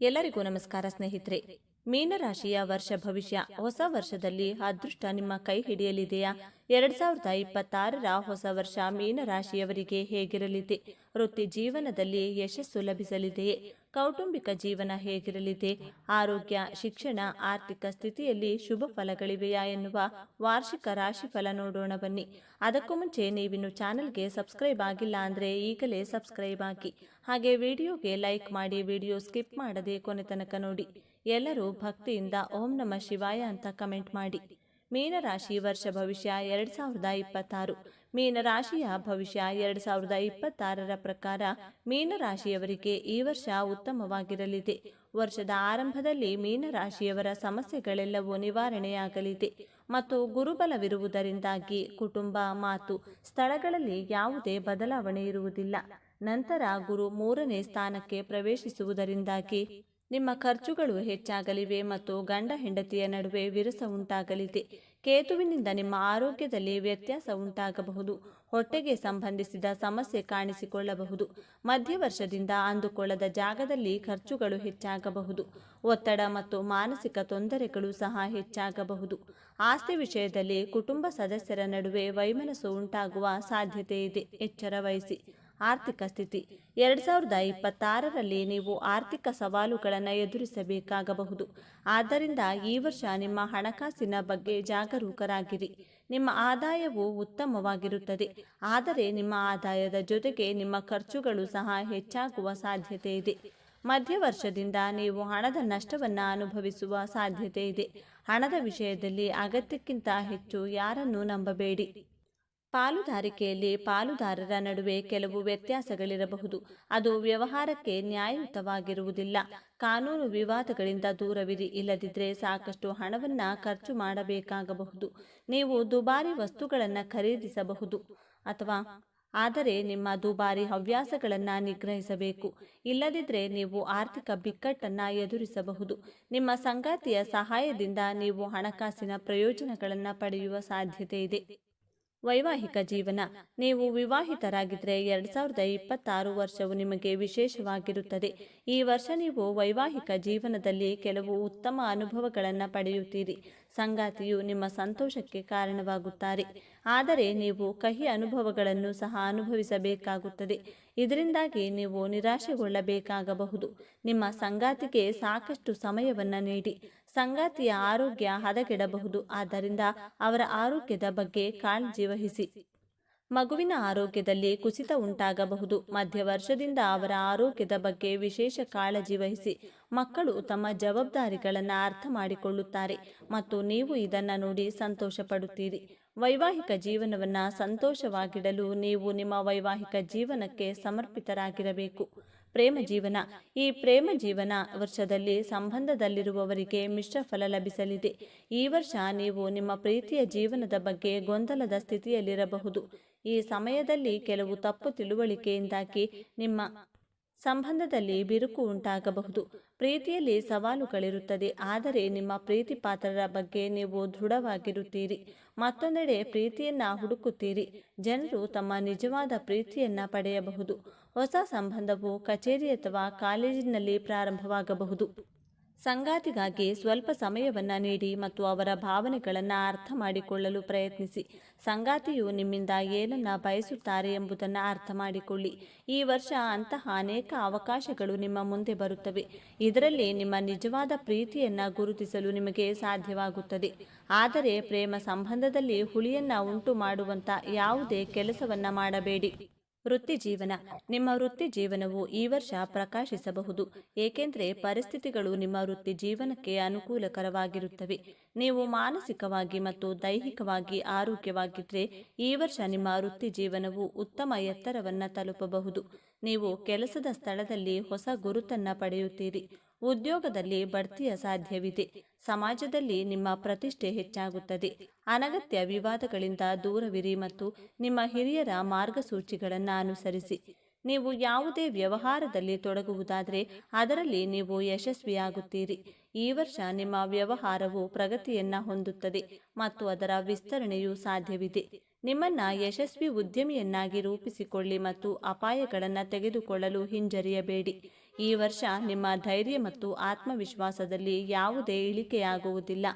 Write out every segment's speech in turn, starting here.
ಎಲ್ಲರಿಗೂ ನಮಸ್ಕಾರ ಸ್ನೇಹಿತರೆ. ಮೀನರಾಶಿಯ ವರ್ಷ ಭವಿಷ್ಯ ಹೊಸ ವರ್ಷದಲ್ಲಿ ಅದೃಷ್ಟ ನಿಮ್ಮ ಕೈ ಹಿಡಿಯಲಿದೆಯಾ? ಎರಡ್ ಸಾವಿರದ ಇಪ್ಪತ್ತಾರರ ಹೊಸ ವರ್ಷ ಮೀನರಾಶಿಯವರಿಗೆ ಹೇಗಿರಲಿದೆ? ವೃತ್ತಿ ಜೀವನದಲ್ಲಿ ಯಶಸ್ಸು ಲಭಿಸಲಿದೆಯೇ? ಕೌಟುಂಬಿಕ ಜೀವನ ಹೇಗಿರಲಿದೆ? ಆರೋಗ್ಯ, ಶಿಕ್ಷಣ, ಆರ್ಥಿಕ ಸ್ಥಿತಿಯಲ್ಲಿ ಶುಭ ಫಲಗಳಿವೆಯಾ ಎನ್ನುವ ವಾರ್ಷಿಕ ರಾಶಿಫಲ ನೋಡೋಣ ಬನ್ನಿ. ಅದಕ್ಕೂ ಮುಂಚೆ ನೀವಿನ್ನು ಚಾನೆಲ್ಗೆ ಸಬ್ಸ್ಕ್ರೈಬ್ ಆಗಿಲ್ಲ ಅಂದರೆ ಈಗಲೇ ಸಬ್ಸ್ಕ್ರೈಬ್ ಆಗಿ ಹಾಗೆ ವಿಡಿಯೋಗೆ ಲೈಕ್ ಮಾಡಿ ವಿಡಿಯೋ ಸ್ಕಿಪ್ ಮಾಡದೆ ಕೊನೆ ತನಕ ನೋಡಿ. ಎಲ್ಲರೂ ಭಕ್ತಿಯಿಂದ ಓಂ ನಮ ಶಿವಾಯ ಅಂತ ಕಮೆಂಟ್ ಮಾಡಿ. ಮೀನರಾಶಿ ವರ್ಷ ಭವಿಷ್ಯ ಎರಡ್ ಸಾವಿರದ ಇಪ್ಪತ್ತಾರು. ಮೀನರಾಶಿಯ ಭವಿಷ್ಯ ಎರಡು ಸಾವಿರದ ಇಪ್ಪತ್ತಾರರ ಪ್ರಕಾರ ಮೀನರಾಶಿಯವರಿಗೆ ಈ ವರ್ಷ ಉತ್ತಮವಾಗಿರಲಿದೆ. ವರ್ಷದ ಆರಂಭದಲ್ಲಿ ಮೀನರಾಶಿಯವರ ಸಮಸ್ಯೆಗಳೆಲ್ಲವೂ ನಿವಾರಣೆಯಾಗಲಿದೆ ಮತ್ತು ಗುರುಬಲವಿರುವುದರಿಂದಾಗಿ ಕುಟುಂಬ, ಮಾತು, ಸ್ಥಳಗಳಲ್ಲಿ ಯಾವುದೇ ಬದಲಾವಣೆ ಇರುವುದಿಲ್ಲ. ನಂತರ ಗುರು ಮೂರನೇ ಸ್ಥಾನಕ್ಕೆ ಪ್ರವೇಶಿಸುವುದರಿಂದಾಗಿ ನಿಮ್ಮ ಖರ್ಚುಗಳು ಹೆಚ್ಚಾಗಲಿವೆ ಮತ್ತು ಗಂಡ ಹೆಂಡತಿಯ ನಡುವೆ ವಿರಸ ಉಂಟಾಗಲಿದೆ. ಕೇತುವಿನಿಂದ ನಿಮ್ಮ ಆರೋಗ್ಯದಲ್ಲಿ ವ್ಯತ್ಯಾಸ ಉಂಟಾಗಬಹುದು ಹೊಟ್ಟೆಗೆ ಸಂಬಂಧಿಸಿದ ಸಮಸ್ಯೆ ಕಾಣಿಸಿಕೊಳ್ಳಬಹುದು. ಮಧ್ಯ ವರ್ಷದಿಂದ ಅಂದುಕೊಳ್ಳದ ಜಾಗದಲ್ಲಿ ಖರ್ಚುಗಳು ಹೆಚ್ಚಾಗಬಹುದು. ಒತ್ತಡ ಮತ್ತು ಮಾನಸಿಕ ತೊಂದರೆಗಳು ಸಹ ಹೆಚ್ಚಾಗಬಹುದು. ಆಸ್ತಿ ವಿಷಯದಲ್ಲಿ ಕುಟುಂಬ ಸದಸ್ಯರ ನಡುವೆ ವೈಮನಸ್ಸು ಉಂಟಾಗುವ ಸಾಧ್ಯತೆ ಇದೆ ಎಚ್ಚರ ವಹಿಸಿ. ಆರ್ಥಿಕ ಸ್ಥಿತಿ. ಎರಡ್ ಸಾವಿರದ ಇಪ್ಪತ್ತಾರರಲ್ಲಿ ನೀವು ಆರ್ಥಿಕ ಸವಾಲುಗಳನ್ನು ಎದುರಿಸಬೇಕಾಗಬಹುದು. ಆದ್ದರಿಂದ ಈ ವರ್ಷ ನಿಮ್ಮ ಹಣಕಾಸಿನ ಬಗ್ಗೆ ಜಾಗರೂಕರಾಗಿರಿ. ನಿಮ್ಮ ಆದಾಯವು ಉತ್ತಮವಾಗಿರುತ್ತದೆ. ಆದರೆ ನಿಮ್ಮ ಆದಾಯದ ಜೊತೆಗೆ ನಿಮ್ಮ ಖರ್ಚುಗಳು ಸಹ ಹೆಚ್ಚಾಗುವ ಸಾಧ್ಯತೆ ಇದೆ. ಮಧ್ಯವರ್ಷದಿಂದ ನೀವು ಹಣದ ನಷ್ಟವನ್ನು ಅನುಭವಿಸುವ ಸಾಧ್ಯತೆ ಇದೆ. ಹಣದ ವಿಷಯದಲ್ಲಿ ಅಗತ್ಯಕ್ಕಿಂತ ಹೆಚ್ಚು ಯಾರನ್ನೂ ನಂಬಬೇಡಿ. ಪಾಲುದಾರಿಕೆಯಲ್ಲಿ ಪಾಲುದಾರರ ನಡುವೆ ಕೆಲವು ವ್ಯತ್ಯಾಸಗಳಿರಬಹುದು. ಅದು ವ್ಯವಹಾರಕ್ಕೆ ನ್ಯಾಯಯುತವಾಗಿರುವುದಿಲ್ಲ. ಕಾನೂನು ವಿವಾದಗಳಿಂದ ದೂರವಿರಿ. ಇಲ್ಲದಿದ್ದರೆ ಸಾಕಷ್ಟು ಹಣವನ್ನು ಖರ್ಚು ಮಾಡಬೇಕಾಗಬಹುದು. ನೀವು ದುಬಾರಿ ವಸ್ತುಗಳನ್ನು ಖರೀದಿಸಬಹುದು ಅಥವಾ ಆದರೆ ನಿಮ್ಮ ದುಬಾರಿ ಹವ್ಯಾಸಗಳನ್ನು ನಿಗ್ರಹಿಸಬೇಕು. ಇಲ್ಲದಿದ್ದರೆ ನೀವು ಆರ್ಥಿಕ ಬಿಕ್ಕಟ್ಟನ್ನು ಎದುರಿಸಬಹುದು. ನಿಮ್ಮ ಸಂಗಾತಿಯ ಸಹಾಯದಿಂದ ನೀವು ಹಣಕಾಸಿನ ಪ್ರಯೋಜನಗಳನ್ನು ಪಡೆಯುವ ಸಾಧ್ಯತೆ ಇದೆ. ವೈವಾಹಿಕ ಜೀವನ. ನೀವು ವಿವಾಹಿತರಾಗಿದ್ದರೆ ಎರಡ್ ಸಾವಿರದ ಇಪ್ಪತ್ತಾರು ವರ್ಷವು ನಿಮಗೆ ವಿಶೇಷವಾಗಿರುತ್ತದೆ. ಈ ವರ್ಷ ನೀವು ವೈವಾಹಿಕ ಜೀವನದಲ್ಲಿ ಕೆಲವು ಉತ್ತಮ ಅನುಭವಗಳನ್ನು ಪಡೆಯುತ್ತೀರಿ. ಸಂಗಾತಿಯು ನಿಮ್ಮ ಸಂತೋಷಕ್ಕೆ ಕಾರಣವಾಗುತ್ತಾರೆ. ಆದರೆ ನೀವು ಕಹಿ ಅನುಭವಗಳನ್ನು ಸಹ ಅನುಭವಿಸಬೇಕಾಗುತ್ತದೆ. ಇದರಿಂದಾಗಿ ನೀವು ನಿರಾಶೆಗೊಳ್ಳಬೇಕಾಗಬಹುದು. ನಿಮ್ಮ ಸಂಗಾತಿಗೆ ಸಾಕಷ್ಟು ಸಮಯವನ್ನು ನೀಡಿ. ಸಂಗಾತಿಯ ಆರೋಗ್ಯ ಹದಗೆಡಬಹುದು. ಆದ್ದರಿಂದ ಅವರ ಆರೋಗ್ಯದ ಬಗ್ಗೆ ಕಾಳಜಿ ವಹಿಸಿ ಮಗುವಿನ ಆರೋಗ್ಯದಲ್ಲಿ ಕುಸಿತ ಉಂಟಾಗಬಹುದು. ಮಧ್ಯವರ್ಷದಿಂದ ಅವರ ಆರೋಗ್ಯದ ಬಗ್ಗೆ ವಿಶೇಷ ಕಾಳಜಿ ವಹಿಸಿ ಮಕ್ಕಳು ತಮ್ಮ ಜವಾಬ್ದಾರಿಗಳನ್ನು ಅರ್ಥ ಮಾಡಿಕೊಳ್ಳುತ್ತಾರೆ ಮತ್ತು ನೀವು ಇದನ್ನು ನೋಡಿ ಸಂತೋಷ ಪಡುತ್ತೀರಿ ವೈವಾಹಿಕ ಜೀವನವನ್ನು ಸಂತೋಷವಾಗಿಡಲು ನೀವು ನಿಮ್ಮ ವೈವಾಹಿಕ ಜೀವನಕ್ಕೆ ಸಮರ್ಪಿತರಾಗಿರಬೇಕು. ಪ್ರೇಮ ಜೀವನ. ಈ ಪ್ರೇಮ ಜೀವನ ವರ್ಷದಲ್ಲಿ ಸಂಬಂಧದಲ್ಲಿರುವವರಿಗೆ ಮಿಶ್ರ ಫಲ ಲಭಿಸಲಿದೆ. ಈ ವರ್ಷ ನೀವು ನಿಮ್ಮ ಪ್ರೀತಿಯ ಜೀವನದ ಬಗ್ಗೆ ಗೊಂದಲದ ಸ್ಥಿತಿಯಲ್ಲಿರಬಹುದು. ಈ ಸಮಯದಲ್ಲಿ ಕೆಲವು ತಪ್ಪು ತಿಳುವಳಿಕೆಯಿಂದಾಗಿ ನಿಮ್ಮ ಸಂಬಂಧದಲ್ಲಿ ಬಿರುಕು ಉಂಟಾಗಬಹುದು. ಪ್ರೀತಿಯಲ್ಲಿ ಸವಾಲುಗಳಿರುತ್ತದೆ. ಆದರೆ ನಿಮ್ಮ ಪ್ರೀತಿ ಪಾತ್ರರ ಬಗ್ಗೆ ನೀವು ದೃಢವಾಗಿರುತ್ತೀರಿ. ಮತ್ತೊಂದೆಡೆ ಪ್ರೀತಿಯನ್ನ ಹುಡುಕುತ್ತೀರಿ. ಜನರು ತಮ್ಮ ನಿಜವಾದ ಪ್ರೀತಿಯನ್ನ ಪಡೆಯಬಹುದು. ಹೊಸ ಸಂಬಂಧವು ಕಚೇರಿ ಅಥವಾ ಕಾಲೇಜಿನಲ್ಲಿ ಪ್ರಾರಂಭವಾಗಬಹುದು. ಸಂಗಾತಿಗಾಗಿ ಸ್ವಲ್ಪ ಸಮಯವನ್ನು ನೀಡಿ ಮತ್ತು ಅವರ ಭಾವನೆಗಳನ್ನು ಅರ್ಥ ಮಾಡಿಕೊಳ್ಳಲು ಪ್ರಯತ್ನಿಸಿ. ಸಂಗಾತಿಯು ನಿಮ್ಮಿಂದ ಏನನ್ನ ಬಯಸುತ್ತಾರೆ ಎಂಬುದನ್ನು ಅರ್ಥ ಮಾಡಿಕೊಳ್ಳಿ. ಈ ವರ್ಷ ಅಂತಹ ಅನೇಕ ಅವಕಾಶಗಳು ನಿಮ್ಮ ಮುಂದೆ ಬರುತ್ತವೆ. ಇದರಲ್ಲಿ ನಿಮ್ಮ ನಿಜವಾದ ಪ್ರೀತಿಯನ್ನು ಗುರುತಿಸಲು ನಿಮಗೆ ಸಾಧ್ಯವಾಗುತ್ತದೆ. ಆದರೆ ಪ್ರೇಮ ಸಂಬಂಧದಲ್ಲಿ ಹುಳಿಯನ್ನು ಉಂಟು ಮಾಡುವಂಥ ಯಾವುದೇ ಕೆಲಸವನ್ನು ಮಾಡಬೇಡಿ. ವೃತ್ತಿ ಜೀವನ ನಿಮ್ಮ ವೃತ್ತಿ ಜೀವನವು ಈ ವರ್ಷ ಪ್ರಕಾಶಿಸಬಹುದು. ಏಕೆಂದರೆ ಪರಿಸ್ಥಿತಿಗಳು ನಿಮ್ಮ ವೃತ್ತಿ ಜೀವನಕ್ಕೆ ಅನುಕೂಲಕರವಾಗಿರುತ್ತವೆ. ನೀವು ಮಾನಸಿಕವಾಗಿ ಮತ್ತು ದೈಹಿಕವಾಗಿ ಆರೋಗ್ಯವಾಗಿದ್ದರೆ ಈ ವರ್ಷ ನಿಮ್ಮ ವೃತ್ತಿ ಜೀವನವು ಉತ್ತಮ ಎತ್ತರವನ್ನು ತಲುಪಬಹುದು. ನೀವು ಕೆಲಸದ ಸ್ಥಳದಲ್ಲಿ ಹೊಸ ಗುರುತನ್ನು ಪಡೆಯುತ್ತೀರಿ. ಉದ್ಯೋಗದಲ್ಲಿ ಬಡ್ತಿಯ ಸಾಧ್ಯವಿದೆ. ಸಮಾಜದಲ್ಲಿ ನಿಮ್ಮ ಪ್ರತಿಷ್ಠೆ ಹೆಚ್ಚಾಗುತ್ತದೆ. ಅನಗತ್ಯ ವಿವಾದಗಳಿಂದ ದೂರವಿರಿ ಮತ್ತು ನಿಮ್ಮ ಹಿರಿಯರ ಮಾರ್ಗಸೂಚಿಗಳನ್ನು ಅನುಸರಿಸಿ. ನೀವು ಯಾವುದೇ ವ್ಯವಹಾರದಲ್ಲಿ ತೊಡಗುವುದಾದರೆ ಅದರಲ್ಲಿ ನೀವು ಯಶಸ್ವಿಯಾಗುತ್ತೀರಿ. ಈ ವರ್ಷ ನಿಮ್ಮ ವ್ಯವಹಾರವು ಪ್ರಗತಿಯನ್ನ ಹೊಂದುತ್ತದೆ ಮತ್ತು ಅದರ ವಿಸ್ತರಣೆಯೂ ಸಾಧ್ಯವಿದೆ. ನಿಮ್ಮನ್ನ ಯಶಸ್ವಿ ಉದ್ಯಮಿಯನ್ನಾಗಿ ರೂಪಿಸಿಕೊಳ್ಳಿ ಮತ್ತು ಅಪಾಯಗಳನ್ನು ತೆಗೆದುಕೊಳ್ಳಲು ಹಿಂಜರಿಯಬೇಡಿ. ಈ ವರ್ಷ ನಿಮ್ಮ ಧೈರ್ಯ ಮತ್ತು ಆತ್ಮವಿಶ್ವಾಸದಲ್ಲಿ ಯಾವುದೇ ಇಳಿಕೆಯಾಗುವುದಿಲ್ಲ.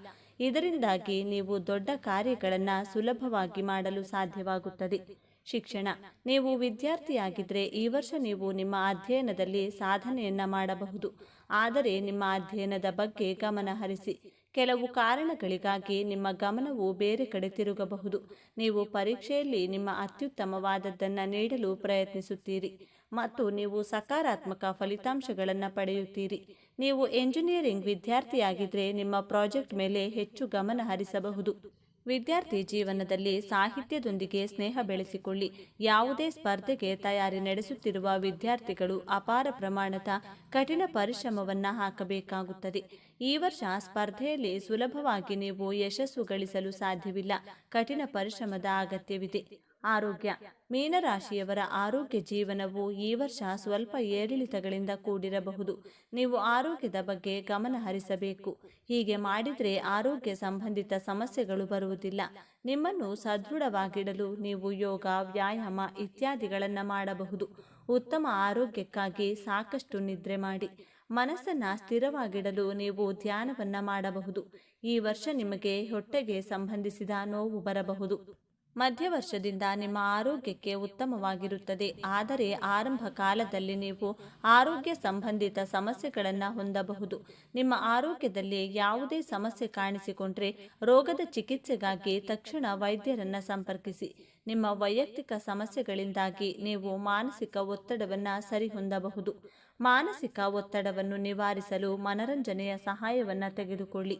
ಇದರಿಂದಾಗಿ ನೀವು ದೊಡ್ಡ ಕಾರ್ಯಗಳನ್ನು ಸುಲಭವಾಗಿ ಮಾಡಲು ಸಾಧ್ಯವಾಗುತ್ತದೆ. ಶಿಕ್ಷಣ. ನೀವು ವಿದ್ಯಾರ್ಥಿಯಾಗಿದ್ದರೆ ಈ ವರ್ಷ ನೀವು ನಿಮ್ಮ ಅಧ್ಯಯನದಲ್ಲಿ ಸಾಧನೆಯನ್ನ ಮಾಡಬಹುದು. ಆದರೆ ನಿಮ್ಮ ಅಧ್ಯಯನದ ಬಗ್ಗೆ ಗಮನ ಹರಿಸಿ. ಕೆಲವು ಕಾರಣಗಳಿಗಾಗಿ ನಿಮ್ಮ ಗಮನವು ಬೇರೆ ಕಡೆ ತಿರುಗಬಹುದು. ನೀವು ಪರೀಕ್ಷೆಯಲ್ಲಿ ನಿಮ್ಮ ಅತ್ಯುತ್ತಮವಾದದ್ದನ್ನು ನೀಡಲು ಪ್ರಯತ್ನಿಸುತ್ತೀರಿ. ಮತ್ತು ನೀವು ಸಕಾರಾತ್ಮಕ ಫಲಿತಾಂಶಗಳನ್ನು ಪಡೆಯುತ್ತೀರಿ. ನೀವು ಎಂಜಿನಿಯರಿಂಗ್ ವಿದ್ಯಾರ್ಥಿಯಾಗಿದ್ದರೆ ನಿಮ್ಮ ಪ್ರಾಜೆಕ್ಟ್ ಮೇಲೆ ಹೆಚ್ಚು ಗಮನ ಹರಿಸಬಹುದು. ವಿದ್ಯಾರ್ಥಿ ಜೀವನದಲ್ಲಿ ಸಾಹಿತ್ಯದೊಂದಿಗೆ ಸ್ನೇಹ ಬೆಳೆಸಿಕೊಳ್ಳಿ. ಯಾವುದೇ ಸ್ಪರ್ಧೆಗೆ ತಯಾರಿ ನಡೆಸುತ್ತಿರುವ ವಿದ್ಯಾರ್ಥಿಗಳು ಅಪಾರ ಪ್ರಮಾಣದ ಕಠಿಣ ಪರಿಶ್ರಮವನ್ನು ಹಾಕಬೇಕಾಗುತ್ತದೆ. ಈ ವರ್ಷ ಸ್ಪರ್ಧೆಯಲ್ಲಿ ಸುಲಭವಾಗಿ ನೀವು ಯಶಸ್ಸು ಗಳಿಸಲು ಸಾಧ್ಯವಿಲ್ಲ. ಕಠಿಣ ಪರಿಶ್ರಮದ ಅಗತ್ಯವಿದೆ. ಆರೋಗ್ಯ. ಮೀನರಾಶಿಯವರ ಆರೋಗ್ಯ ಜೀವನವು ಈ ವರ್ಷ ಸ್ವಲ್ಪ ಏರಿಳಿತಗಳಿಂದ ಕೂಡಿರಬಹುದು. ನೀವು ಆರೋಗ್ಯದ ಬಗ್ಗೆ ಗಮನ ಹರಿಸಬೇಕು. ಹೀಗೆ ಮಾಡಿದರೆ ಆರೋಗ್ಯ ಸಂಬಂಧಿತ ಸಮಸ್ಯೆಗಳು ಬರುವುದಿಲ್ಲ. ನಿಮ್ಮನ್ನು ಸದೃಢವಾಗಿಡಲು ನೀವು ಯೋಗ, ವ್ಯಾಯಾಮ ಇತ್ಯಾದಿಗಳನ್ನು ಮಾಡಬಹುದು. ಉತ್ತಮ ಆರೋಗ್ಯಕ್ಕಾಗಿ ಸಾಕಷ್ಟು ನಿದ್ರೆ ಮಾಡಿ. ಮನಸ್ಸನ್ನು ಸ್ಥಿರವಾಗಿಡಲು ನೀವು ಧ್ಯಾನವನ್ನು ಮಾಡಬಹುದು. ಈ ವರ್ಷ ನಿಮಗೆ ಹೊಟ್ಟೆಗೆ ಸಂಬಂಧಿಸಿದ ನೋವು ಬರಬಹುದು. ಮಧ್ಯವರ್ಷದಿಂದ ನಿಮ್ಮ ಆರೋಗ್ಯಕ್ಕೆ ಉತ್ತಮವಾಗಿರುತ್ತದೆ. ಆದರೆ ಆರಂಭ ಕಾಲದಲ್ಲಿ ನೀವು ಆರೋಗ್ಯ ಸಂಬಂಧಿತ ಸಮಸ್ಯೆಗಳನ್ನು ಹೊಂದಬಹುದು. ನಿಮ್ಮ ಆರೋಗ್ಯದಲ್ಲಿ ಯಾವುದೇ ಸಮಸ್ಯೆ ಕಾಣಿಸಿಕೊಂಡ್ರೆ ರೋಗದ ಚಿಕಿತ್ಸೆಗಾಗಿ ತಕ್ಷಣ ವೈದ್ಯರನ್ನು ಸಂಪರ್ಕಿಸಿ. ನಿಮ್ಮ ವೈಯಕ್ತಿಕ ಸಮಸ್ಯೆಗಳಿಂದಾಗಿ ನೀವು ಮಾನಸಿಕ ಒತ್ತಡವನ್ನು ಸರಿಹೊಂದಬಹುದು. ಮಾನಸಿಕ ಒತ್ತಡವನ್ನು ನಿವಾರಿಸಲು ಮನರಂಜನೆಯ ಸಹಾಯವನ್ನು ತೆಗೆದುಕೊಳ್ಳಿ.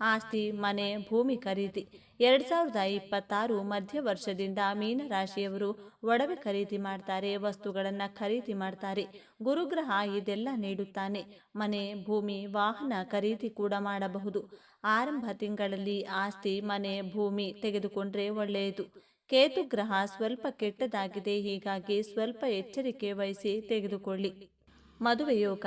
ಆಸ್ತಿ, ಮನೆ, ಭೂಮಿ ಖರೀದಿ. ಎರಡ್ ಸಾವಿರದ ಇಪ್ಪತ್ತಾರು ಮಧ್ಯ ವರ್ಷದಿಂದ ಮೀನರಾಶಿಯವರು ಒಡವೆ ಖರೀದಿ ಮಾಡ್ತಾರೆ, ವಸ್ತುಗಳನ್ನು ಖರೀದಿ ಮಾಡ್ತಾರೆ. ಗುರುಗ್ರಹ ಇದೆಲ್ಲ ನೀಡುತ್ತಾನೆ. ಮನೆ, ಭೂಮಿ, ವಾಹನ ಖರೀದಿ ಕೂಡ ಮಾಡಬಹುದು. ಆರಂಭ ತಿಂಗಳಲ್ಲಿ ಆಸ್ತಿ, ಮನೆ, ಭೂಮಿ ತೆಗೆದುಕೊಂಡ್ರೆ ಒಳ್ಳೆಯದು. ಕೇತು ಗ್ರಹ ಸ್ವಲ್ಪ ಕೆಟ್ಟದಾಗಿದೆ, ಹೀಗಾಗಿ ಸ್ವಲ್ಪ ಎಚ್ಚರಿಕೆ ವಹಿಸಿ ತೆಗೆದುಕೊಳ್ಳಿ. ಮದುವೆ ಯೋಗ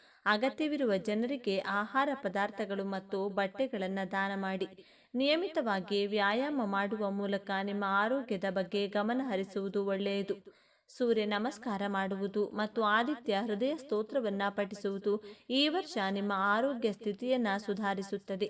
ಅಗತ್ಯವಿರುವ ಜನರಿಗೆ ಆಹಾರ ಪದಾರ್ಥಗಳು ಮತ್ತು ಬಟ್ಟೆಗಳನ್ನು ದಾನ ಮಾಡಿ. ನಿಯಮಿತವಾಗಿ ವ್ಯಾಯಾಮ ಮಾಡುವ ಮೂಲಕ ನಿಮ್ಮ ಆರೋಗ್ಯದ ಬಗ್ಗೆ ಗಮನ ಹರಿಸುವುದು ಒಳ್ಳೆಯದು. ಸೂರ್ಯ ನಮಸ್ಕಾರ ಮಾಡುವುದು ಮತ್ತು ಆದಿತ್ಯ ಹೃದಯ ಸ್ತೋತ್ರವನ್ನು ಪಠಿಸುವುದು ಈ ವರ್ಷ ನಿಮ್ಮ ಆರೋಗ್ಯ ಸ್ಥಿತಿಯನ್ನು ಸುಧಾರಿಸುತ್ತದೆ.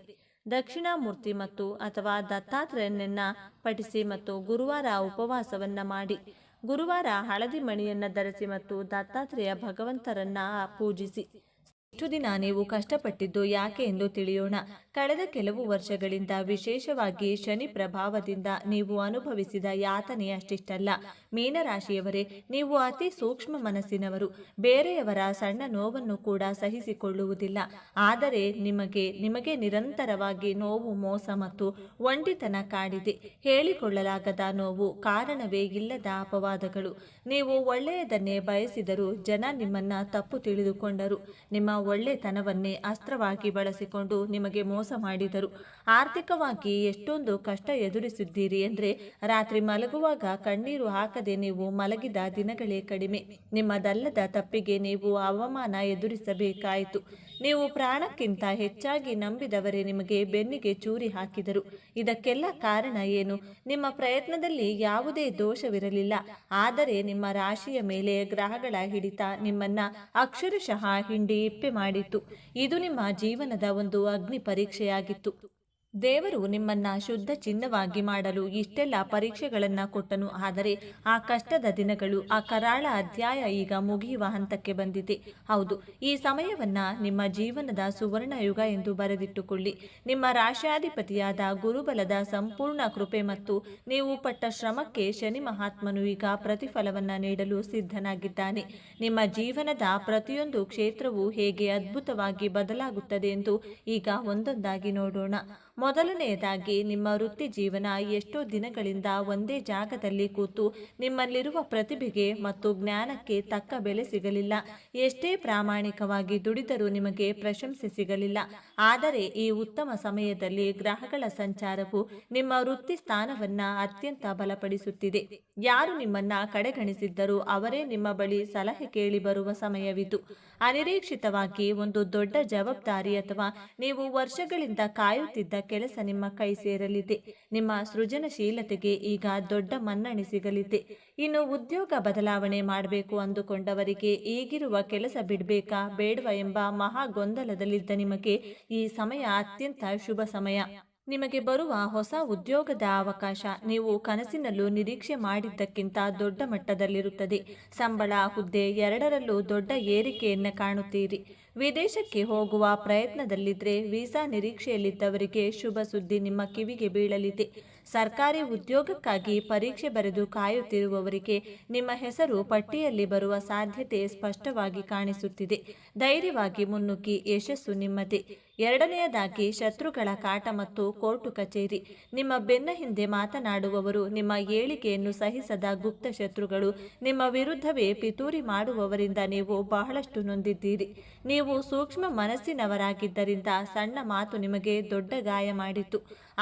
ದಕ್ಷಿಣಾಮೂರ್ತಿ ಮತ್ತು ಅಥವಾ ದತ್ತಾತ್ರೆಯನ್ನ ಪಠಿಸಿ ಮತ್ತು ಗುರುವಾರ ಉಪವಾಸವನ್ನ ಮಾಡಿ. ಗುರುವಾರ ಹಳದಿ ಮಣಿಯನ್ನ ಧರಿಸಿ ಮತ್ತು ದತ್ತಾತ್ರೇಯ ಭಗವಂತರನ್ನ ಪೂಜಿಸಿ. ಇಷ್ಟು ದಿನ ನೀವು ಕಷ್ಟಪಟ್ಟಿದ್ದು ಯಾಕೆ ಎಂದು ತಿಳಿಯೋಣ. ಕಳೆದ ಕೆಲವು ವರ್ಷಗಳಿಂದ ವಿಶೇಷವಾಗಿ ಶನಿ ಪ್ರಭಾವದಿಂದ ನೀವು ಅನುಭವಿಸಿದ ಯಾತನೆ ಅಷ್ಟಿಷ್ಟಲ್ಲ. ಮೀನರಾಶಿಯವರೇ, ನೀವು ಅತಿ ಸೂಕ್ಷ್ಮ ಮನಸ್ಸಿನವರು. ಬೇರೆಯವರ ಸಣ್ಣ ನೋವನ್ನು ಕೂಡ ಸಹಿಸಿಕೊಳ್ಳುವುದಿಲ್ಲ. ಆದರೆ ನಿಮಗೆ ನಿಮಗೆ ನಿರಂತರವಾಗಿ ನೋವು, ಮೋಸ ಮತ್ತು ಒಂಟಿತನ ಕಾಡಿದೆ. ಹೇಳಿಕೊಳ್ಳಲಾಗದ ನೋವು ಕಾರಣವೇ ಇಲ್ಲದ ಅಪವಾದಗಳು. ನೀವು ಒಳ್ಳೆಯದನ್ನೇ ಬಯಸಿದರೂ ಜನ ನಿಮ್ಮನ್ನ ತಪ್ಪು ತಿಳಿದುಕೊಂಡರು. ನಿಮ್ಮ ಒಳ್ಳೆತನವನ್ನೇ ಅಸ್ತ್ರವಾಗಿ ಬಳಸಿಕೊಂಡು ನಿಮಗೆ ಮೋಸ ಮಾಡಿದರು. ಆರ್ಥಿಕವಾಗಿ ಎಷ್ಟೊಂದು ಕಷ್ಟ ಎದುರಿಸಿದ್ದೀರಿ ಅಂದರೆ ರಾತ್ರಿ ಮಲಗುವಾಗ ಕಣ್ಣೀರು ಹಾಕದೆ ನೀವು ಮಲಗಿದ ದಿನಗಳೇ ಕಡಿಮೆ. ನಿಮ್ಮದಲ್ಲದ ತಪ್ಪಿಗೆ ನೀವು ಅವಮಾನ ಎದುರಿಸಬೇಕಾಯಿತು. ನೀವು ಪ್ರಾಣಕ್ಕಿಂತ ಹೆಚ್ಚಾಗಿ ನಂಬಿದವರೇ ನಿಮಗೆ ಬೆನ್ನಿಗೆ ಚೂರಿ ಹಾಕಿದರು. ಇದಕ್ಕೆಲ್ಲ ಕಾರಣ ಏನು? ನಿಮ್ಮ ಪ್ರಯತ್ನದಲ್ಲಿ ಯಾವುದೇ ದೋಷವಿರಲಿಲ್ಲ. ಆದರೆ ನಿಮ್ಮ ರಾಶಿಯ ಮೇಲೆ ಗ್ರಹಗಳ ಹಿಡಿತ ನಿಮ್ಮನ್ನ ಅಕ್ಷರಶಃ ಹಿಂಡಿ ಇಪ್ಪೆ ಮಾಡಿತ್ತು. ಇದು ನಿಮ್ಮ ಜೀವನದ ಒಂದು ಅಗ್ನಿ ಪರೀಕ್ಷೆಯಾಗಿತ್ತು ದೇವರು ನಿಮ್ಮನ್ನ ಶುದ್ಧ ಚಿನ್ನವಾಗಿ ಮಾಡಲು ಇಷ್ಟೆಲ್ಲ ಪರೀಕ್ಷೆಗಳನ್ನ ಕೊಟ್ಟನು. ಆದರೆ ಆ ಕಷ್ಟದ ದಿನಗಳು, ಆ ಕರಾಳ ಅಧ್ಯಾಯ ಈಗ ಮುಗಿಯುವ ಹಂತಕ್ಕೆ ಬಂದಿದೆ. ಹೌದು, ಈ ಸಮಯವನ್ನ ನಿಮ್ಮ ಜೀವನದ ಸುವರ್ಣ ಯುಗ ಎಂದು ಬರೆದಿಟ್ಟುಕೊಳ್ಳಿ. ನಿಮ್ಮ ರಾಶಾಧಿಪತಿಯಾದ ಗುರುಬಲದ ಸಂಪೂರ್ಣ ಕೃಪೆ ಮತ್ತು ನೀವು ಪಟ್ಟ ಶ್ರಮಕ್ಕೆ ಶನಿ ಮಹಾತ್ಮನು ಈಗ ಪ್ರತಿಫಲವನ್ನ ನೀಡಲು ಸಿದ್ಧನಾಗಿದ್ದಾನೆ. ನಿಮ್ಮ ಜೀವನದ ಪ್ರತಿಯೊಂದು ಕ್ಷೇತ್ರವು ಹೇಗೆ ಅದ್ಭುತವಾಗಿ ಬದಲಾಗುತ್ತದೆ ಎಂದು ಈಗ ಒಂದೊಂದಾಗಿ ನೋಡೋಣ. ಮೊದಲನೆಯದಾಗಿ, ನಿಮ್ಮ ವೃತ್ತಿ ಜೀವನ ಎಷ್ಟೋ ದಿನಗಳಿಂದ ಒಂದೇ ಜಾಗದಲ್ಲಿ ಕೂತು ನಿಮ್ಮಲ್ಲಿರುವ ಪ್ರತಿಭೆಗೆ ಮತ್ತು ಜ್ಞಾನಕ್ಕೆ ತಕ್ಕ ಬೆಲೆ ಸಿಗಲಿಲ್ಲ. ಎಷ್ಟೇ ಪ್ರಾಮಾಣಿಕವಾಗಿ ದುಡಿದರೂ ನಿಮಗೆ ಪ್ರಶಂಸೆ ಸಿಗಲಿಲ್ಲ. ಆದರೆ, ಈ ಉತ್ತಮ ಸಮಯದಲ್ಲಿ ಗ್ರಹಗಳ ಸಂಚಾರವು ನಿಮ್ಮ ವೃತ್ತಿ ಸ್ಥಾನವನ್ನ ಅತ್ಯಂತ ಬಲಪಡಿಸುತ್ತಿದೆ. ಯಾರು ನಿಮ್ಮನ್ನ ಕಡೆಗಣಿಸಿದ್ದರೂ ಅವರೇ ನಿಮ್ಮ ಬಳಿ ಸಲಹೆ ಕೇಳಿ ಬರುವ ಸಮಯವಿದು. ಅನಿರೀಕ್ಷಿತವಾಗಿ ಒಂದು ದೊಡ್ಡ ಜವಾಬ್ದಾರಿ ಅಥವಾ ನೀವು ವರ್ಷಗಳಿಂದ ಕಾಯುತ್ತಿದ್ದ ಕೆಲಸ ನಿಮ್ಮ ಕೈ ಸೇರಲಿದೆ. ನಿಮ್ಮ ಸೃಜನಶೀಲತೆಗೆ ಈಗ ದೊಡ್ಡ ಮನ್ನಣೆ ಸಿಗಲಿದೆ. ಇನ್ನು ಉದ್ಯೋಗ ಬದಲಾವಣೆ ಮಾಡಬೇಕು ಅಂದುಕೊಂಡವರಿಗೆ ಈಗಿರುವ ಕೆಲಸ ಬಿಡಬೇಕಾ? ಬೇಡವಾ ಎಂಬ ಮಹಾ ಗೊಂದಲದಲ್ಲಿದ್ದ ನಿಮಗೆ ಈ ಸಮಯ ಅತ್ಯಂತ ಶುಭ ಸಮಯ. ನಿಮಗೆ ಬರುವ ಹೊಸ ಉದ್ಯೋಗದ ಅವಕಾಶ ನೀವು ಕನಸಿನಲ್ಲೂ ನಿರೀಕ್ಷೆ ಮಾಡಿದ್ದಕ್ಕಿಂತ ದೊಡ್ಡ ಮಟ್ಟದಲ್ಲಿರುತ್ತದೆ. ಸಂಬಳ ಹುದ್ದೆ ಎರಡರಲ್ಲೂ ದೊಡ್ಡ ಏರಿಕೆಯನ್ನು ಕಾಣುತ್ತೀರಿ. ವಿದೇಶಕ್ಕೆ ಹೋಗುವ ಪ್ರಯತ್ನದಲ್ಲಿದ್ದರೆ ವೀಸಾ ನಿರೀಕ್ಷೆಯಲ್ಲಿದ್ದವರಿಗೆ ಶುಭ ಸುದ್ದಿ ನಿಮ್ಮ ಕಿವಿಗೆ ಬೀಳಲಿದೆ. ಸರ್ಕಾರಿ ಉದ್ಯೋಗಕ್ಕಾಗಿ ಪರೀಕ್ಷೆ ಬರೆದು ಕಾಯುತ್ತಿರುವವರಿಗೆ ನಿಮ್ಮ ಹೆಸರು ಪಟ್ಟಿಯಲ್ಲಿ ಬರುವ ಸಾಧ್ಯತೆ ಸ್ಪಷ್ಟವಾಗಿ ಕಾಣಿಸುತ್ತಿದೆ. ಧೈರ್ಯವಾಗಿ ಮುನ್ನುಗ್ಗಿ ಯಶಸ್ಸು ನಿಮ್ಮದೇ. ಎರಡನೆಯದಾಗಿ ಶತ್ರುಗಳ ಕಾಟ ಮತ್ತು ಕೋರ್ಟು ಕಚೇರಿ. ನಿಮ್ಮ ಬೆನ್ನ ಹಿಂದೆ ಮಾತನಾಡುವವರು, ನಿಮ್ಮ ಏಳಿಗೆಯನ್ನು ಸಹಿಸದ ಗುಪ್ತ ಶತ್ರುಗಳು, ನಿಮ್ಮ ವಿರುದ್ಧವೇ ಪಿತೂರಿ ಮಾಡುವವರಿಂದ ನೀವು ಬಹಳಷ್ಟು ನೊಂದಿದ್ದೀರಿ. ನೀವು ಸೂಕ್ಷ್ಮ ಮನಸ್ಸಿನವರಾಗಿದ್ದರಿಂದ ಸಣ್ಣ ಮಾತು ನಿಮಗೆ ದೊಡ್ಡ ಗಾಯ ಮಾಡಿತು.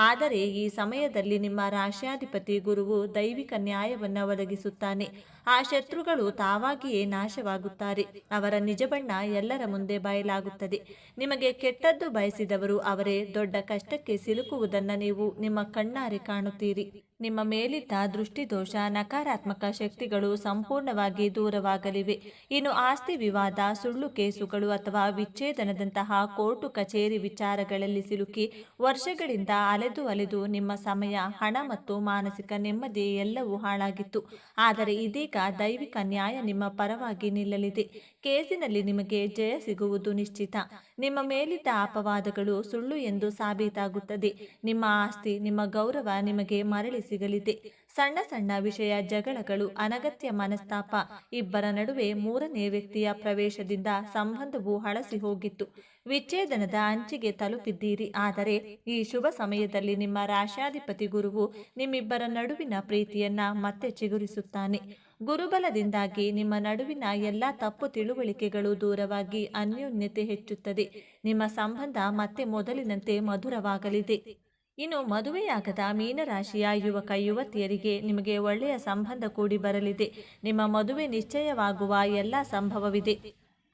ಆದರೆ ಈ ಸಮಯದಲ್ಲಿ ನಿಮ್ಮ ರಾಶ್ಯಾಧಿಪತಿ ಗುರುವು ದೈವಿಕ ನ್ಯಾಯವನ್ನು ಒದಗಿಸುತ್ತಾನೆ. ಆ ಶತ್ರುಗಳು ತಾವಾಗಿಯೇ ನಾಶವಾಗುತ್ತಾರೆ. ಅವರ ನಿಜ ಬಣ್ಣ ಎಲ್ಲರ ಮುಂದೆ ಬಯಲಾಗುತ್ತದೆ. ನಿಮಗೆ ಕೆಟ್ಟದ್ದು ಬಯಸಿದವರು ಅವರೇ, ದೊಡ್ಡ ಕಷ್ಟಕ್ಕೆ ಸಿಲುಕುವುದನ್ನು ನೀವು ನಿಮ್ಮ ಕಣ್ಣಾರೆ ಕಾಣುತ್ತೀರಿ. ನಿಮ್ಮ ಮೇಲಿದ್ದ ದೃಷ್ಟಿದೋಷ ನಕಾರಾತ್ಮಕ ಶಕ್ತಿಗಳು ಸಂಪೂರ್ಣವಾಗಿ ದೂರವಾಗಲಿವೆ. ಇನ್ನು ಆಸ್ತಿ ವಿವಾದ, ಸುಳ್ಳು ಕೇಸುಗಳು ಅಥವಾ ವಿಚ್ಛೇದನದಂತಹ ಕೋರ್ಟು ಕಚೇರಿ ವಿಚಾರಗಳಲ್ಲಿ ಸಿಲುಕಿ ವರ್ಷಗಳಿಂದ ಅಲೆದು ಅಲೆದು ನಿಮ್ಮ ಸಮಯ, ಹಣ ಮತ್ತು ಮಾನಸಿಕ ನೆಮ್ಮದಿ ಎಲ್ಲವೂ ಹಾಳಾಗಿತ್ತು. ಆದರೆ ಇದೀಗ ದೈವಿಕ ನ್ಯಾಯ ನಿಮ್ಮ ಪರವಾಗಿ ನಿಲ್ಲಲಿದೆ. ಕೇಸಿನಲ್ಲಿ ನಿಮಗೆ ಜಯ ಸಿಗುವುದು ನಿಶ್ಚಿತ. ನಿಮ್ಮ ಮೇಲಿದ್ದ ಅಪವಾದಗಳು ಸುಳ್ಳು ಎಂದು ಸಾಬೀತಾಗುತ್ತದೆ. ನಿಮ್ಮ ಆಸ್ತಿ, ನಿಮ್ಮ ಗೌರವ ನಿಮಗೆ ಮರಳಿ ಸಿಗಲಿದೆ. ಸಣ್ಣ ಸಣ್ಣ ವಿಷಯ ಜಗಳಗಳು, ಅನಗತ್ಯ ಮನಸ್ತಾಪ, ಇಬ್ಬರ ನಡುವೆ ಮೂರನೇ ವ್ಯಕ್ತಿಯ ಪ್ರವೇಶದಿಂದ ಸಂಬಂಧವು ಹಳಸಿ ಹೋಗಿತ್ತು. ವಿಚ್ಛೇದನದ ಅಂಚಿಗೆ ತಲುಪಿದ್ದೀರಿ, ಆದರೆ ಈ ಶುಭ ಸಮಯದಲ್ಲಿ ನಿಮ್ಮ ರಾಶಾಧಿಪತಿ ಗುರುವು ನಿಮ್ಮಿಬ್ಬರ ನಡುವಿನ ಪ್ರೀತಿಯನ್ನ ಮತ್ತೆ ಚಿಗುರಿಸುತ್ತಾನೆ. ಗುರುಬಲದಿಂದಾಗಿ ನಿಮ್ಮ ನಡುವಿನ ಎಲ್ಲ ತಪ್ಪು ತಿಳುವಳಿಕೆಗಳು ದೂರವಾಗಿ ಅನ್ಯೋನ್ಯತೆ ಹೆಚ್ಚುತ್ತದೆ. ನಿಮ್ಮ ಸಂಬಂಧ ಮತ್ತೆ ಮೊದಲಿನಂತೆ ಮಧುರವಾಗಲಿದೆ. ಇನ್ನು ಮದುವೆಯಾಗದ ಮೀನರಾಶಿಯ ಯುವಕ, ಯುವತಿಯರಿಗೆ ನಿಮಗೆ ಒಳ್ಳೆಯ ಸಂಬಂಧ ಕೂಡಿ ಬರಲಿದೆ. ನಿಮ್ಮ ಮದುವೆ ನಿಶ್ಚಯವಾಗುವ ಎಲ್ಲ ಸಂಭವವಿದೆ.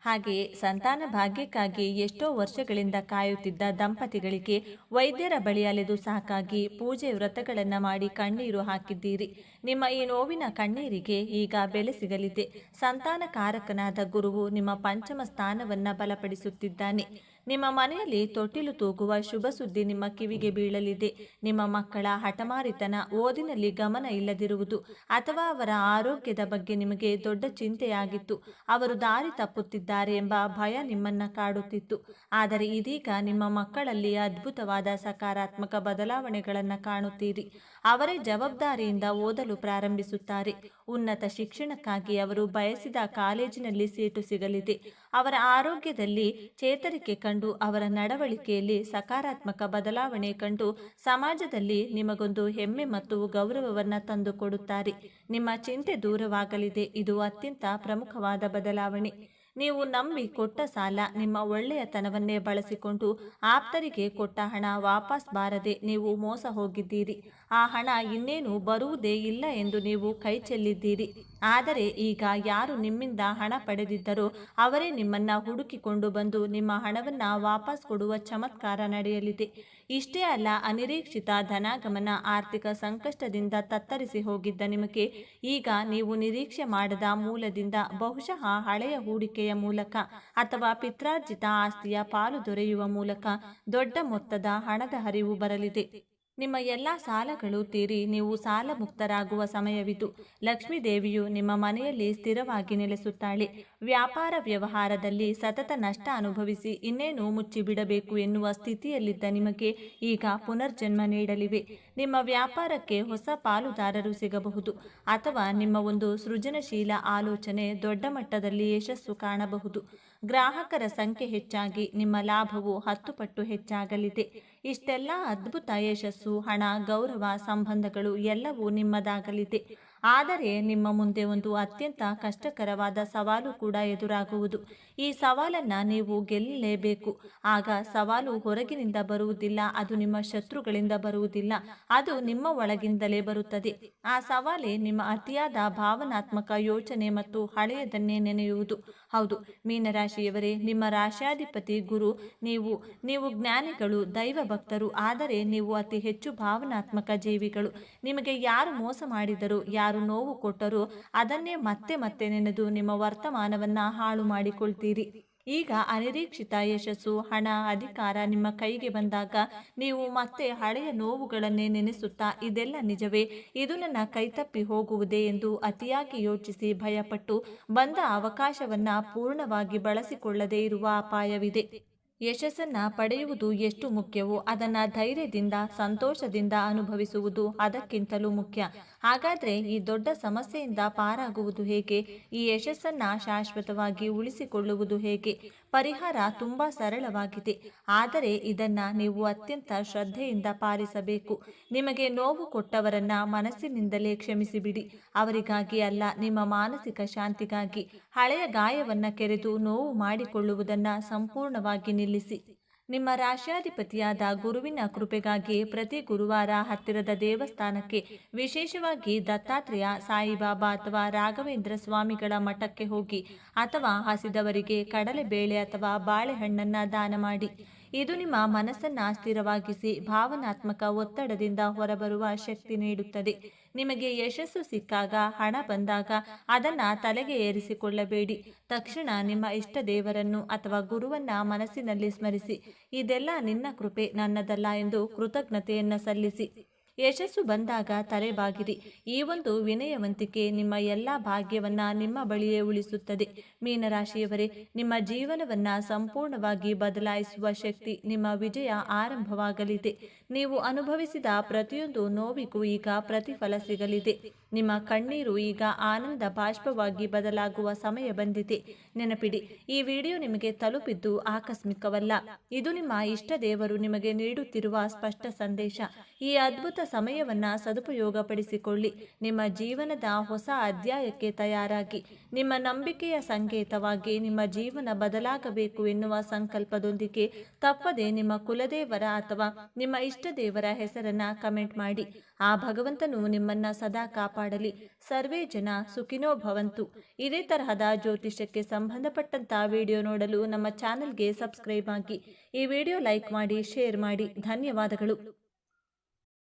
ಹಾಗೆಯೇ ಸಂತಾನ ಭಾಗ್ಯಕ್ಕಾಗಿ ಎಷ್ಟೋ ವರ್ಷಗಳಿಂದ ಕಾಯುತ್ತಿದ್ದ ದಂಪತಿಗಳಿಗೆ ವೈದ್ಯರ ಬಳಿ ಅಲೆದು ಸಾಕಾಗಿ ಪೂಜೆ ವ್ರತಗಳನ್ನು ಮಾಡಿ ಕಣ್ಣೀರು ಹಾಕಿದ್ದೀರಿ. ನಿಮ್ಮ ಈ ನೋವಿನ ಕಣ್ಣೀರಿಗೆ ಈಗ ಬೆಲೆ ಸಿಗಲಿದೆ. ಸಂತಾನಕಾರಕನಾದ ಗುರುವು ನಿಮ್ಮ ಪಂಚಮ ಸ್ಥಾನವನ್ನು ಬಲಪಡಿಸುತ್ತಿದ್ದಾನೆ. ನಿಮ್ಮ ಮನೆಯಲ್ಲಿ ತೊಟ್ಟಿಲು ತೂಗುವ ಶುಭ ಸುದ್ದಿ ನಿಮ್ಮ ಕಿವಿಗೆ ಬೀಳಲಿದೆ. ನಿಮ್ಮ ಮಕ್ಕಳ ಹಠಮಾರಿತನ ಓದಿನಲ್ಲಿ ಗಮನ ಇಲ್ಲದಿರುವುದು ಅಥವಾ ಅವರ ಆರೋಗ್ಯದ ಬಗ್ಗೆ ನಿಮಗೆ ದೊಡ್ಡ ಚಿಂತೆಯಾಗಿತ್ತು. ಅವರು ದಾರಿ ತಪ್ಪುತ್ತಿದ್ದಾರೆ ಎಂಬ ಭಯ ನಿಮ್ಮನ್ನ ಕಾಡುತ್ತಿತ್ತು. ಆದರೆ ಇದೀಗ ನಿಮ್ಮ ಮಕ್ಕಳಲ್ಲಿ ಅದ್ಭುತವಾದ ಸಕಾರಾತ್ಮಕ ಬದಲಾವಣೆಗಳನ್ನು ಕಾಣುತ್ತೀರಿ. ಅವರೇ ಜವಾಬ್ದಾರಿಯಿಂದ ಓದಲು ಪ್ರಾರಂಭಿಸುತ್ತಾರೆ. ಉನ್ನತ ಶಿಕ್ಷಣಕ್ಕಾಗಿ ಅವರು ಬಯಸಿದ ಕಾಲೇಜಿನಲ್ಲಿ ಸೀಟು ಸಿಗಲಿದೆ. ಅವರ ಆರೋಗ್ಯದಲ್ಲಿ ಚೇತರಿಕೆ ಕಂಡು ಅವರ ನಡವಳಿಕೆಯಲ್ಲಿ ಸಕಾರಾತ್ಮಕ ಬದಲಾವಣೆ ಕಂಡು ಸಮಾಜದಲ್ಲಿ ನಿಮಗೊಂದು ಹೆಮ್ಮೆ ಮತ್ತು ಗೌರವವನ್ನು ತಂದುಕೊಡುತ್ತಾರೆ. ನಿಮ್ಮ ಚಿಂತೆ ದೂರವಾಗಲಿದೆ. ಇದು ಅತ್ಯಂತ ಪ್ರಮುಖವಾದ ಬದಲಾವಣೆ. ನೀವು ನಂಬಿ ಕೊಟ್ಟ ಸಾಲ ನಿಮ್ಮ ಒಳ್ಳೆಯತನವನ್ನೇ ಬಳಸಿಕೊಂಡು ಆಪ್ತರಿಗೆ ಕೊಟ್ಟ ಹಣ ವಾಪಸ್ ಬಾರದೆ ನೀವು ಮೋಸ ಹೋಗಿದ್ದೀರಿ. ಆ ಹಣ ಇನ್ನೇನು ಬರುವುದೇ ಇಲ್ಲ ಎಂದು ನೀವು ಕೈ ಚೆಲ್ಲಿದ್ದೀರಿ ಆದರೆ ಈಗ ಯಾರು ನಿಮ್ಮಿಂದ ಹಣ ಪಡೆದಿದ್ದರೋ ಅವರೇ ನಿಮ್ಮನ್ನ ಹುಡುಕಿಕೊಂಡು ಬಂದು ನಿಮ್ಮ ಹಣವನ್ನ ವಾಪಸ್ ಕೊಡುವ ಚಮತ್ಕಾರ ನಡೆಯಲಿದೆ. ಇಷ್ಟೇ ಅಲ್ಲ, ಅನಿರೀಕ್ಷಿತ ಧನಾಗಮನ ಆರ್ಥಿಕ ಸಂಕಷ್ಟದಿಂದ ತತ್ತರಿಸಿ ಹೋಗಿದ್ದ ನಿಮಗೆ ಈಗ ನೀವು ನಿರೀಕ್ಷೆ ಮಾಡದ ಮೂಲದಿಂದ ಬಹುಶಃ ಹಳೆಯ ಹೂಡಿಕೆಯ ಮೂಲಕ ಅಥವಾ ಪಿತ್ರಾರ್ಜಿತ ಆಸ್ತಿಯ ಪಾಲು ದೊರೆಯುವ ಮೂಲಕ ದೊಡ್ಡ ಮೊತ್ತದ ಹಣದ ಹರಿವು ಬರಲಿದೆ. ನಿಮ್ಮ ಎಲ್ಲ ಸಾಲಗಳು ತೀರಿ, ನೀವು ಸಾಲ ಮುಕ್ತರಾಗುವ ಸಮಯವಿದು. ಲಕ್ಷ್ಮೀ ದೇವಿಯು ನಿಮ್ಮ ಮನೆಯಲ್ಲಿ ಸ್ಥಿರವಾಗಿ ನೆಲೆಸುತ್ತಾಳೆ. ವ್ಯಾಪಾರ ವ್ಯವಹಾರದಲ್ಲಿ ಸತತ ನಷ್ಟ ಅನುಭವಿಸಿ ಇನ್ನೇನು ಮುಚ್ಚಿಬಿಡಬೇಕು ಎನ್ನುವ ಸ್ಥಿತಿಯಲ್ಲಿದ್ದ ನಿಮಗೆ ಈಗ ಪುನರ್ಜನ್ಮ ನೀಡಲಿವೆ. ನಿಮ್ಮ ವ್ಯಾಪಾರಕ್ಕೆ ಹೊಸ ಪಾಲುದಾರರು ಸಿಗಬಹುದು ಅಥವಾ ನಿಮ್ಮ ಒಂದು ಸೃಜನಶೀಲ ಆಲೋಚನೆ ದೊಡ್ಡ ಮಟ್ಟದಲ್ಲಿ ಯಶಸ್ಸು ಕಾಣಬಹುದು. ಗ್ರಾಹಕರ ಸಂಖ್ಯೆ ಹೆಚ್ಚಾಗಿ ನಿಮ್ಮ ಲಾಭವು ಹತ್ತು ಪಟ್ಟು ಹೆಚ್ಚಾಗಲಿದೆ. ಇಷ್ಟೆಲ್ಲ ಅದ್ಭುತ ಯಶಸ್ಸು, ಹಣ, ಗೌರವ, ಸಂಬಂಧಗಳು ಎಲ್ಲವೂ ನಿಮ್ಮದಾಗಲಿದೆ. ಆದರೆ ನಿಮ್ಮ ಮುಂದೆ ಒಂದು ಅತ್ಯಂತ ಕಷ್ಟಕರವಾದ ಸವಾಲು ಕೂಡ ಎದುರಾಗುವುದು. ಈ ಸವಾಲನ್ನು ನೀವು ಗೆಲ್ಲಲೇಬೇಕು. ಆಗ ಸವಾಲು ಹೊರಗಿನಿಂದ ಬರುವುದಿಲ್ಲ, ಅದು ನಿಮ್ಮ ಶತ್ರುಗಳಿಂದ ಬರುವುದಿಲ್ಲ, ಅದು ನಿಮ್ಮ ಒಳಗಿಂದಲೇ ಬರುತ್ತದೆ. ಆ ಸವಾಲೇ ನಿಮ್ಮ ಅತಿಯಾದ ಭಾವನಾತ್ಮಕ ಯೋಚನೆ ಮತ್ತು ಹಳೆಯದನ್ನೇ ನೆನೆಯುವುದು. ಹೌದು, ಮೀನರಾಶಿಯವರೇ, ನಿಮ್ಮ ರಾಶಾಧಿಪತಿ ಗುರು, ನೀವು ನೀವು ಜ್ಞಾನಿಗಳು, ದೈವ ಭಕ್ತರು, ಆದರೆ ನೀವು ಅತಿ ಹೆಚ್ಚು ಭಾವನಾತ್ಮಕ ಜೀವಿಗಳು. ನಿಮಗೆ ಯಾರು ಮೋಸ ಮಾಡಿದರೂ, ಯಾರು ನೋವು ಕೊಟ್ಟರು, ಅದನ್ನೇ ಮತ್ತೆ ಮತ್ತೆ ನೆನೆದು ನಿಮ್ಮ ವರ್ತಮಾನವನ್ನು ಹಾಳು ಮಾಡಿಕೊಳ್ತೀರಿ ಈಗ ಅನಿರೀಕ್ಷಿತ ಯಶಸ್ಸು, ಹಣ, ಅಧಿಕಾರ ನಿಮ್ಮ ಕೈಗೆ ಬಂದಾಗ ನೀವು ಮತ್ತೆ ಹಳೆಯ ನೋವುಗಳನ್ನೇ ನೆನೆಸುತ್ತಾ ಇದೆಲ್ಲ ನಿಜವೇ? ಇದು ನನ್ನ ಕೈತಪ್ಪಿ ಹೋಗುವುದೇ ಎಂದು ಅತಿಯಾಗಿ ಯೋಚಿಸಿ ಭಯಪಟ್ಟು ಬಂದ ಅವಕಾಶವನ್ನ ಪೂರ್ಣವಾಗಿ ಬಳಸಿಕೊಳ್ಳದೇ ಇರುವ ಅಪಾಯವಿದೆ. ಯಶಸ್ಸನ್ನ ಪಡೆಯುವುದು ಎಷ್ಟು ಮುಖ್ಯವೋ ಅದನ್ನ ಧೈರ್ಯದಿಂದ, ಸಂತೋಷದಿಂದ ಅನುಭವಿಸುವುದು ಅದಕ್ಕಿಂತಲೂ ಮುಖ್ಯ. ಹಾಗಾದ್ರೆ ಈ ದೊಡ್ಡ ಸಮಸ್ಯೆಯಿಂದ ಪಾರಾಗುವುದು ಹೇಗೆ? ಈ ಯಶಸ್ಸನ್ನ ಶಾಶ್ವತವಾಗಿ ಉಳಿಸಿಕೊಳ್ಳುವುದು ಹೇಗೆ? ಪರಿಹಾರ ತುಂಬಾ ಸರಳವಾಗಿದೆ. ಆದರೆ ಇದನ್ನ ನೀವು ಅತ್ಯಂತ ಶ್ರದ್ಧೆಯಿಂದ ಪಾಲಿಸಬೇಕು. ನಿಮಗೆ ನೋವು ಕೊಟ್ಟವರನ್ನ ಮನಸ್ಸಿನಿಂದಲೇ ಕ್ಷಮಿಸಿಬಿಡಿ. ಅವರಿಗಾಗಿ ಅಲ್ಲ, ನಿಮ್ಮ ಮಾನಸಿಕ ಶಾಂತಿಗಾಗಿ. ಹಳೆಯ ಗಾಯವನ್ನ ಕೆರೆದು ನೋವು ಮಾಡಿಕೊಳ್ಳುವುದನ್ನ ಸಂಪೂರ್ಣವಾಗಿ ನಿಲ್ಲಿಸಿ. ನಿಮ್ಮ ರಾಶ್ಯಾಧಿಪತಿಯಾದ ಗುರುವಿನ ಕೃಪೆಗಾಗಿ ಪ್ರತಿ ಗುರುವಾರ ಹತ್ತಿರದ ದೇವಸ್ಥಾನಕ್ಕೆ, ವಿಶೇಷವಾಗಿ ದತ್ತಾತ್ರೇಯ ಸಾಯಿಬಾಬಾ ಅಥವಾ ರಾಘವೇಂದ್ರ ಸ್ವಾಮಿಗಳ ಮಠಕ್ಕೆ ಹೋಗಿ ಅಥವಾ ಹಸಿದವರಿಗೆ ಕಡಲೆಬೇಳೆ ಅಥವಾ ಬಾಳೆಹಣ್ಣನ್ನು ದಾನ ಮಾಡಿ. ಇದು ನಿಮ್ಮ ಮನಸ್ಸನ್ನು ಸ್ಥಿರವಾಗಿಸಿ, ಭಾವನಾತ್ಮಕ ಒತ್ತಡದಿಂದ ಹೊರಬರುವ ಶಕ್ತಿ ನೀಡುತ್ತದೆ. ನಿಮಗೆ ಯಶಸ್ಸು ಸಿಕ್ಕಾಗ, ಹಣ ಬಂದಾಗ ಅದನ್ನ ತಲೆಗೆ ಏರಿಸಿಕೊಳ್ಳಬೇಡಿ. ತಕ್ಷಣ ನಿಮ್ಮ ಇಷ್ಟ ದೇವರನ್ನು ಅಥವಾ ಗುರುವನ್ನ ಮನಸ್ಸಿನಲ್ಲಿ ಸ್ಮರಿಸಿ. ಇದೆಲ್ಲ ನಿನ್ನ ಕೃಪೆ ನನ್ನದಲ್ಲ ಎಂದು ಕೃತಜ್ಞತೆಯನ್ನ ಸಲ್ಲಿಸಿ. ಯಶಸ್ಸು ಬಂದಾಗ ತಲೆಬಾಗಿರಿ ಈ ಒಂದು ವಿನಯವಂತಿಕೆ ನಿಮ್ಮ ಎಲ್ಲ ಭಾಗ್ಯವನ್ನ ನಿಮ್ಮ ಬಳಿಯೇ ಉಳಿಸುತ್ತದೆ. ಮೀನರಾಶಿಯವರೇ, ನಿಮ್ಮ ಜೀವನವನ್ನ ಸಂಪೂರ್ಣವಾಗಿ ಬದಲಾಯಿಸುವ ಶಕ್ತಿ ನಿಮ್ಮ ವಿಜಯ ಆರಂಭವಾಗಲಿದೆ. ನೀವು ಅನುಭವಿಸಿದ ಪ್ರತಿಯೊಂದು ನೋವಿಗೂ ಈಗ ಪ್ರತಿಫಲ ಸಿಗಲಿದೆ. ನಿಮ್ಮ ಕಣ್ಣೀರು ಈಗ ಆನಂದ ಬಾಷ್ಪವಾಗಿ ಬದಲಾಗುವ ಸಮಯ ಬಂದಿದೆ. ನೆನಪಿಡಿ, ಈ ವಿಡಿಯೋ ನಿಮಗೆ ತಲುಪಿದ್ದು ಆಕಸ್ಮಿಕವಲ್ಲ. ಇದು ನಿಮ್ಮ ಇಷ್ಟ ದೇವರು ನಿಮಗೆ ನೀಡುತ್ತಿರುವ ಸ್ಪಷ್ಟ ಸಂದೇಶ. ಈ ಅದ್ಭುತ ಸಮಯವನ್ನ ಸದುಪಯೋಗಪಡಿಸಿಕೊಳ್ಳಿ. ನಿಮ್ಮ ಜೀವನದ ಹೊಸ ಅಧ್ಯಾಯಕ್ಕೆ ತಯಾರಾಗಿ. ನಿಮ್ಮ ನಂಬಿಕೆಯ ಸಂಕೇತವಾಗಿ ನಿಮ್ಮ ಜೀವನ ಬದಲಾಗಬೇಕು ಎನ್ನುವ ಸಂಕಲ್ಪದೊಂದಿಗೆ ತಪ್ಪದೆ ನಿಮ್ಮ ಕುಲದೇವರ ಅಥವಾ ನಿಮ್ಮ ಇಷ್ಟ ದೇವರ ಹೆಸರನ್ನ ಕಮೆಂಟ್ ಮಾಡಿ. ಆ ಭಗವಂತನು ನಿಮ್ಮನ್ನ ಸದಾ ಕಾಪಾಡಲಿ. ಸರ್ವೇ ಜನ ಸುಖಿನೋ ಭವಂತು. ಇದೇ ತರಹದ ಜ್ಯೋತಿಷ್ಯಕ್ಕೆ ಸಂಬಂಧಪಟ್ಟಂತ ವಿಡಿಯೋ ನೋಡಲು ನಮ್ಮ ಚಾನೆಲ್ಗೆ ಸಬ್ಸ್ಕ್ರೈಬ್ ಆಗಿ. ಈ ವಿಡಿಯೋ ಲೈಕ್ ಮಾಡಿ, ಶೇರ್ ಮಾಡಿ. ಧನ್ಯವಾದಗಳು.